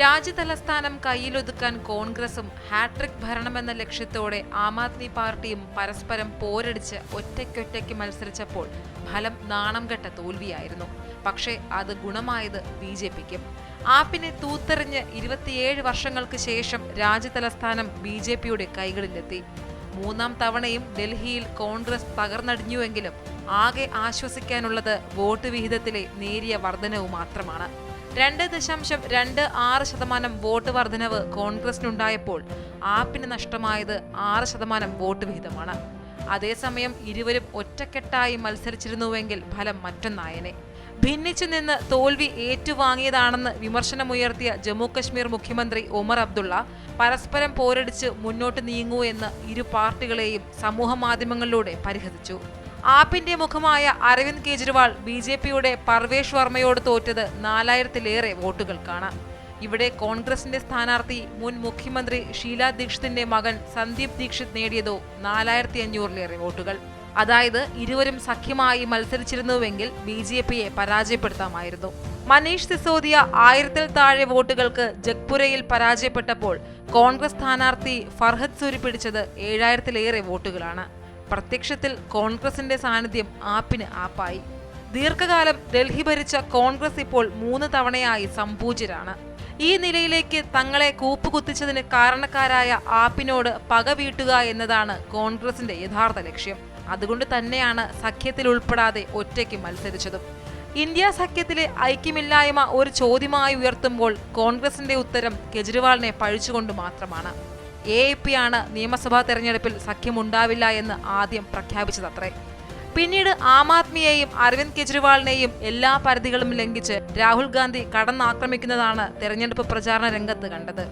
രാജ്യതലസ്ഥാനം കയ്യിലൊതുക്കാൻ കോൺഗ്രസും ഹാട്രിക് ഭരണമെന്ന ലക്ഷ്യത്തോടെ ആം ആദ്മി പാർട്ടിയും പരസ്പരം പോരടിച്ച് ഒറ്റയ്ക്കൊറ്റയ്ക്ക് മത്സരിച്ചപ്പോൾ ഫലം നാണംകെട്ട തോൽവിയായിരുന്നു. പക്ഷേ അത് ഗുണമായത് ബി ജെ പിക്കും. ആപ്പിനെ തൂത്തെറിഞ്ഞ് ഇരുപത്തിയേഴ് വർഷങ്ങൾക്ക് ശേഷം രാജ്യതലസ്ഥാനം ബി ജെ പിയുടെ കൈകളിലെത്തി. മൂന്നാം തവണയും ഡൽഹിയിൽ കോൺഗ്രസ് തകർന്നടിഞ്ഞുവെങ്കിലും ആകെ ആശ്വസിക്കാനുള്ളത് വോട്ട് വിഹിതത്തിലെ നേരിയ വർധനവ് മാത്രമാണ് രണ്ട് ദശാംശം രണ്ട് ആറ് ശതമാനം വോട്ട് വർധനവ് കോൺഗ്രസിനുണ്ടായപ്പോൾ ആപ്പിന് നഷ്ടമായത് ആറ് ശതമാനം വോട്ട് വിഹിതമാണ്. അതേസമയം ഇരുവരും ഒറ്റക്കെട്ടായി മത്സരിച്ചിരുന്നുവെങ്കിൽ ഫലം മറ്റൊന്നായനെ. ഭിന്നിച്ചു നിന്ന് തോൽവി ഏറ്റുവാങ്ങിയതാണെന്ന് വിമർശനമുയർത്തിയ ജമ്മു കശ്മീർ മുഖ്യമന്ത്രി ഒമർ അബ്ദുള്ള പരസ്പരം പോരടിച്ച് മുന്നോട്ട് നീങ്ങൂ എന്ന് ഇരു പാർട്ടികളെയും സമൂഹ മാധ്യമങ്ങളിലൂടെ പരിഹസിച്ചു. ആപ്പിന്റെ മുഖമായ അരവിന്ദ് കെജ്രിവാൾ ബി ജെ പിയുടെ പർവേഷ് വർമ്മയോട് തോറ്റത് നാലായിരത്തിലേറെ വോട്ടുകൾക്കാണ്. ഇവിടെ കോൺഗ്രസിന്റെ സ്ഥാനാർത്ഥി മുൻ മുഖ്യമന്ത്രി ഷീല ദീക്ഷിത്തിന്റെ മകൻ സന്ദീപ് ദീക്ഷിത് നേടിയതോ നാലായിരത്തി അഞ്ഞൂറിലേറെ വോട്ടുകൾ. അതായത് ഇരുവരും സഖ്യമായി മത്സരിച്ചിരുന്നുവെങ്കിൽ ബി ജെ പിയെ പരാജയപ്പെടുത്താമായിരുന്നു. മനീഷ് സിസോദിയ ആയിരത്തിൽ താഴെ വോട്ടുകൾക്ക് ജഗ്പുരയിൽ പരാജയപ്പെട്ടപ്പോൾ കോൺഗ്രസ് സ്ഥാനാർത്ഥി ഫർഹദ് സൂരി പിടിച്ചത് ഏഴായിരത്തിലേറെ വോട്ടുകളാണ്. പ്രത്യക്ഷത്തിൽ കോൺഗ്രസിന്റെ സാന്നിധ്യം ആപ്പിന് ആപ്പായി. ദീർഘകാലം ഡൽഹി ഭരിച്ച കോൺഗ്രസ് ഇപ്പോൾ മൂന്ന് തവണയായി സമ്പൂജ്യരാണ് ഈ നിലയിലേക്ക് തങ്ങളെ കൂപ്പുകുത്തിച്ചതിന് കാരണക്കാരായ ആപ്പിനോട് പക വീട്ടുക എന്നതാണ് കോൺഗ്രസിന്റെ യഥാർത്ഥ ലക്ഷ്യം. അതുകൊണ്ട് തന്നെയാണ് സഖ്യത്തിൽ ഉൾപ്പെടാതെ ഒറ്റയ്ക്ക് മത്സരിച്ചതും. ഇന്ത്യ സഖ്യത്തിലെ ഐക്യമില്ലായ്മ ഒരു ചോദ്യമായി ഉയർത്തുമ്പോൾ കോൺഗ്രസിന്റെ ഉത്തരം കെജ്രിവാളിനെ പഴിച്ചുകൊണ്ട് മാത്രമാണ്. എ പി ആണ് നിയമസഭാ തെരഞ്ഞെടുപ്പിൽ സഖ്യമുണ്ടാവില്ല എന്ന് ആദ്യം പ്രഖ്യാപിച്ചതത്രേ പിന്നീട് ആം ആദ്മിയെയും അരവിന്ദ് കെജ്രിവാളിനെയും എല്ലാ പരിധികളും ലംഘിച്ച് രാഹുൽ ഗാന്ധി കടന്നാക്രമിക്കുന്നതാണ് തെരഞ്ഞെടുപ്പ് പ്രചാരണ രംഗത്ത് കണ്ടത്.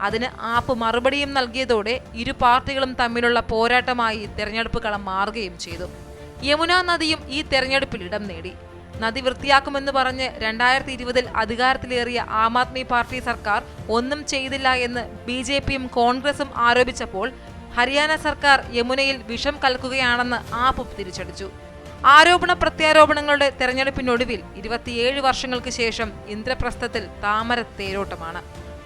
അതിന് ആപ്പ് മറുപടിയും നൽകിയതോടെ ഇരു പാർട്ടികളും തമ്മിലുള്ള പോരാട്ടമായി തെരഞ്ഞെടുപ്പ് കളം മാറുകയും ചെയ്തു. യമുന നദിയും ഈ തെരഞ്ഞെടുപ്പിൽ ഇടം നേടി. നദി വൃത്തിയാക്കുമെന്ന് പറഞ്ഞ് രണ്ടായിരത്തി ഇരുപതിൽ അധികാരത്തിലേറിയ ആം ആദ്മി പാർട്ടി സർക്കാർ ഒന്നും ചെയ്തില്ല എന്ന് ബി ജെ പിയും കോൺഗ്രസും ആരോപിച്ചപ്പോൾ ഹരിയാന സർക്കാർ യമുനയിൽ വിഷം കലക്കുകയാണെന്ന് ആപ്പ് തിരിച്ചടിച്ചു. ആരോപണ പ്രത്യാരോപണങ്ങളുടെ തെരഞ്ഞെടുപ്പിനൊടുവിൽ ഇരുപത്തിയേഴ് വർഷങ്ങൾക്ക് ശേഷം ഇന്ദ്രപ്രസ്ഥത്തിൽ താമര തേരോട്ടമാണ്.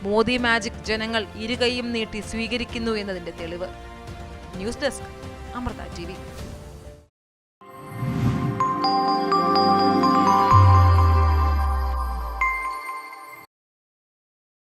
മോദി മാജിക് ജനങ്ങൾ ഇരുകൈയും നീട്ടി സ്വീകരിക്കുന്നു എന്നതിന്റെ തെളിവ്. News desk Amrita T